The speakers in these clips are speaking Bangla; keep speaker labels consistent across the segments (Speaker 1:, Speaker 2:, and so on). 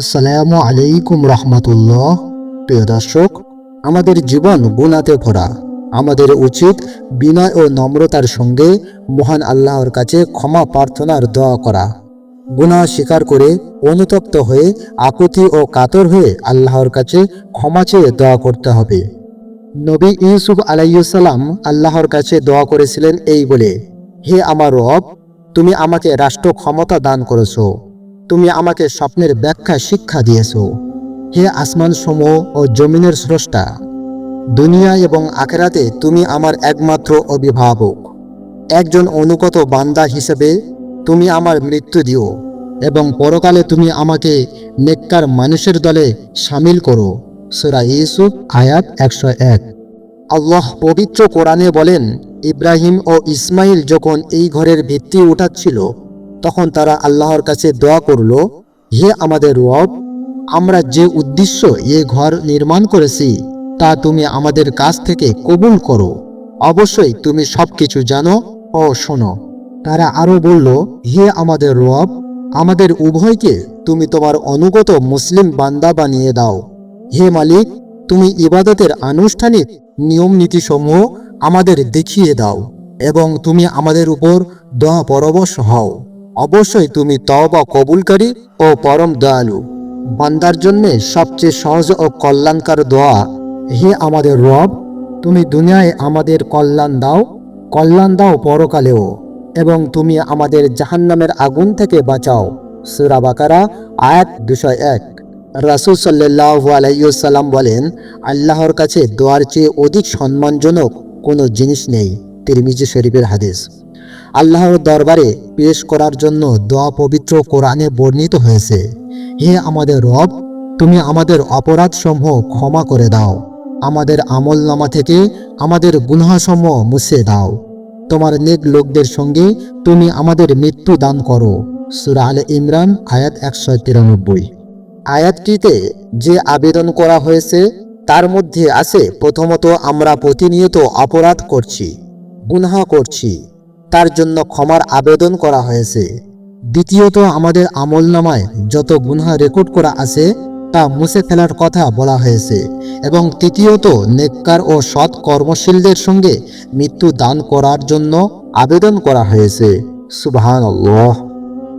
Speaker 1: আসসালামু আলাইকুম রহমতুল্লাহ। প্রিয় দর্শক, আমাদের জীবন গুণাতে ভরা, আমাদের উচিত বিনয় ও নম্রতার সঙ্গে মহান আল্লাহর কাছে ক্ষমা প্রার্থনার দোয়া করা। গুনাহ স্বীকার করে অনুতপ্ত হয়ে, আকুতি ও কাতর হয়ে আল্লাহর কাছে ক্ষমা চেয়ে দোয়া করতে হবে। নবী ইউসুফ আলাইসাল্লাম আল্লাহর কাছে দোয়া করেছিলেন এই বলে, হে আমার রব, তুমি আমাকে রাষ্ট্র ক্ষমতা দান করেছ। তুমি আমাকে স্বপ্নের ব্যাখ্যা শিক্ষা দিয়েছ। হে আসমান সমূহ ও জমিনের স্রষ্টা, দুনিয়া এবং আখেরাতে তুমি আমার একমাত্র অভিভাবক। একজন অনুগত বান্দা হিসেবে তুমি আমার মৃত্যু দিও এবং পরকালে তুমি আমাকে নেককার মানুষের দলে সামিল করো। সুরা ইউসুফ, আয়াত একশো এক। আল্লাহ পবিত্র কোরআনে বলেন, ইব্রাহিম ও ইসমাইল যখন এই ঘরের ভিত্তি উঠাচ্ছিল তখন তারা আল্লাহর কাছে দোয়া করল, হে আমাদের রব, আমরা যে উদ্দেশ্য এ ঘর নির্মাণ করেছি, তা তুমি আমাদের কাছ থেকে কবুল করো। অবশ্যই তুমি সব কিছু জানো ও শোনো। তারা আরও বলল, হে আমাদের রব, আমাদের উভয়কে তুমি তোমার অনুগত মুসলিম বান্দা বানিয়ে দাও। হে মালিক, তুমি ইবাদতের আনুষ্ঠানিক নিয়ম নীতিসমূহ আমাদের দেখিয়ে দাও এবং তুমি আমাদের উপর দোয়া পরবশ হও। অবশ্যই তুমি তওবা কবুলকারী ও পরম দয়ালু। বান্দার জন্য সবচেয়ে সহজ ও কল্যাণকার দোয়া, হে আমাদের রব, তুমি দুনিয়ায় আমাদের কল্যাণ দাও কল্যাণ দাও পরকালেও, এবং তুমি আমাদের জাহান্নামের আগুন থেকে বাঁচাও। সুরা বাকারা, আয়াত দুশো এক। রাসুল সাল্লাহ আলাইসাল্লাম বলেন, আল্লাহর কাছে দোয়ার চেয়ে অধিক সম্মানজনক কোনো জিনিস নেই। তিরমিজি শরীফের হাদিস। আল্লাহর দরবারে পেশ করার জন্য দোয়া পবিত্র কোরআনে বর্ণিত হয়েছে। হে আমাদের রব, তুমি আমাদের অপরাধসমূহ ক্ষমা করে দাও। আমাদের আমল নামা থেকে আমাদের গুনহাসমূহ মুছে দাও। তোমার নেক লোকদের সঙ্গে তুমি আমাদের মৃত্যু দান করো। সুরা আলে ইমরান, আয়াত একশো তিরানব্বই। আয়াতটিতে যে আবেদন করা হয়েছে, তার মধ্যে আছে, প্রথমত আমরা প্রতিনিয়ত অপরাধ করছি, গুনহা করছি। তার জন্য ক্ষমার আবেদন করা হয়েছে। দ্বিতীয়ত, আমাদের আমল নামায় যত গুনহা রেকর্ড করা আছে, তা মুছে ফেলার কথা বলা হয়েছে। এবং তৃতীয়ত, নেককার ও সৎ কর্মশীলদের সঙ্গে মৃত্যু দান করার জন্য আবেদন করা হয়েছে। সুবহান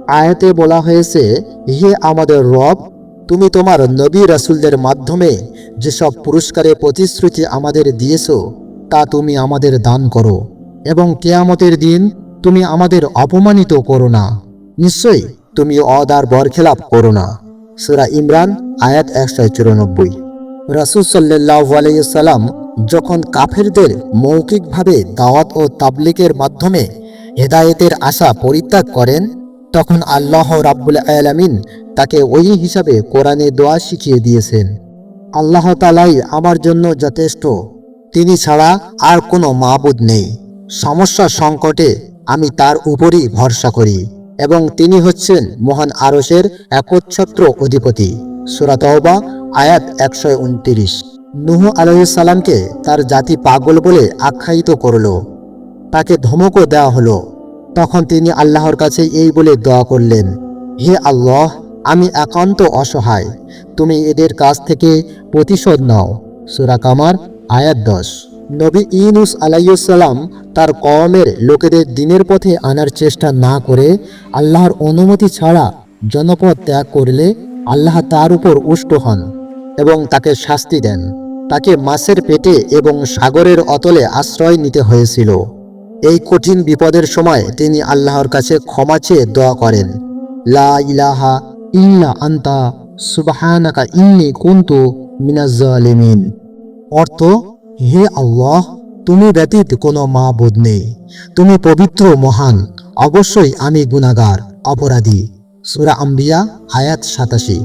Speaker 1: আয়াতে বলা হয়েছে, হে আমাদের রব, তুমি তোমার নবী রাসুলদের মাধ্যমে যেসব পুরস্কারের প্রতিশ্রুতি আমাদের দিয়েছ, তা তুমি আমাদের দান করো। এবং কেয়ামতের দিন তুমি আমাদের অপমানিত করো না। নিশ্চয়ই তুমি অদার বরখেলাপ করো না। সুরা ইমরান, আয়াত একশো চুরানব্বই। রাসুল সাল্লাহ যখন কাফেরদের মৌখিকভাবে দাওয়াত ও তাবলিকের মাধ্যমে হেদায়েতের আশা পরিত্যাগ করেন, তখন আল্লাহ রাব্বুল আলামিন তাকে ওই হিসাবে কোরআনে দোয়া শিখিয়ে দিয়েছেন। আল্লাহ তালাই আমার জন্য যথেষ্ট, তিনি ছাড়া আর কোনো মাবুদ নেই। সমস্যা সংকটে আমি তার উপরই ভরসা করি এবং তিনি হচ্ছেন মহান আরসের একচ্ছত্র অধিপতি। সুরাতবা আয়াত একশো উনত্রিশ। নুহ আলাইসাল্লামকে তার জাতি পাগল বলে আখ্যায়িত করল। তাকে ধমকও দেওয়া হলো। তখন তিনি আল্লাহর কাছে এই বলে দোয়া করলেন, হে আল্লাহ, আমি একান্ত অসহায়। তুমি এদের কাছ থেকে প্রতিশোধ নাও। সুরা কামার, আয়াত দশ। নবী ইনুস আলাইসাল্লাম তার কওমের লোকেদের দিনের পথে আনার চেষ্টা না করে আল্লাহর অনুমতি ছাড়া জনপদ ত্যাগ করলে আল্লাহ তার উপর উষ্ট হন এবং তাকে শাস্তি দেন। তাকে মাছের পেটে এবং সাগরের অতলে আশ্রয় নিতে হয়েছিল। এই কঠিন বিপদের সময় তিনি আল্লাহর কাছে ক্ষমা চেয়ে দোয়া করেন। লা ইলাহা ইল্লা আন্তা, সুবাহানাকা ইন্নি কুন্তু মিনাজ্জালিমিন। অর্থ হে আল্লাহ, তুমি ব্যতীত কোনো মাবুদ নেই। তুমি পবিত্র, মহান, অবশ্যই আমি গুনাগার অপরাধী। সুরা আম্বিয়া, আয়াত সাতাশি।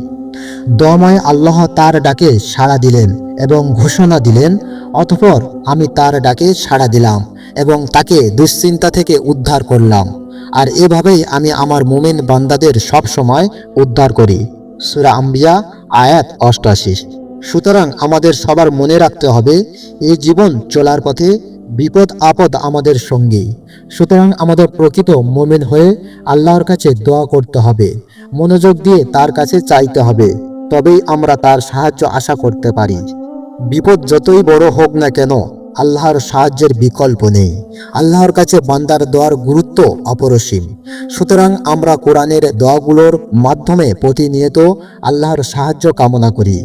Speaker 1: দময় আল্লাহ তার ডাকে সাড়া দিলেন এবং ঘোষণা দিলেন, অতঃপর আমি তার ডাকে সাড়া দিলাম এবং তাকে দুশ্চিন্তা থেকে উদ্ধার করলাম। আর এভাবেই আমি আমার মোমেন বান্দাদের সব সময় উদ্ধার করি। সুরা আম্বিয়া, আয়াত অষ্টাশি। সুতরাং আমাদের সবার মনে রাখতে হবে, এই জীবন চলার পথে বিপদ আপদ আমাদের সঙ্গে। সুতরাং আমাদের প্রকৃত মোমেন হয়ে আল্লাহর কাছে দোয়া করতে হবে, মনোযোগ দিয়ে তার কাছে চাইতে হবে, তবেই আমরা তার সাহায্য আশা করতে পারি। বিপদ যতই বড় হোক না কেন আল্লাহর সাহায্যের বিকল্প নেই। আল্লাহর কাছে বান্দার দোয়ার গুরুত্ব অপরসীম। সুতরাং আমরা কোরআনের দোয়াগুলোর মাধ্যমে প্রতিনিয়ত আল্লাহর সাহায্য কামনা করি।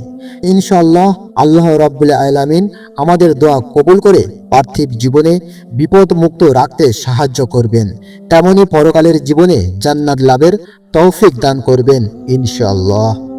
Speaker 1: ইনশাআল্লাহ আল্লাহ রব্বুল আলামিন আমাদের দোয়া কবুল করে পার্থিব জীবনে বিপদ মুক্ত রাখতে সাহায্য করবেন। তেমনি পরকালের জীবনে জান্নাত লাভের তৌফিক দান করবেন ইনশাআল্লাহ।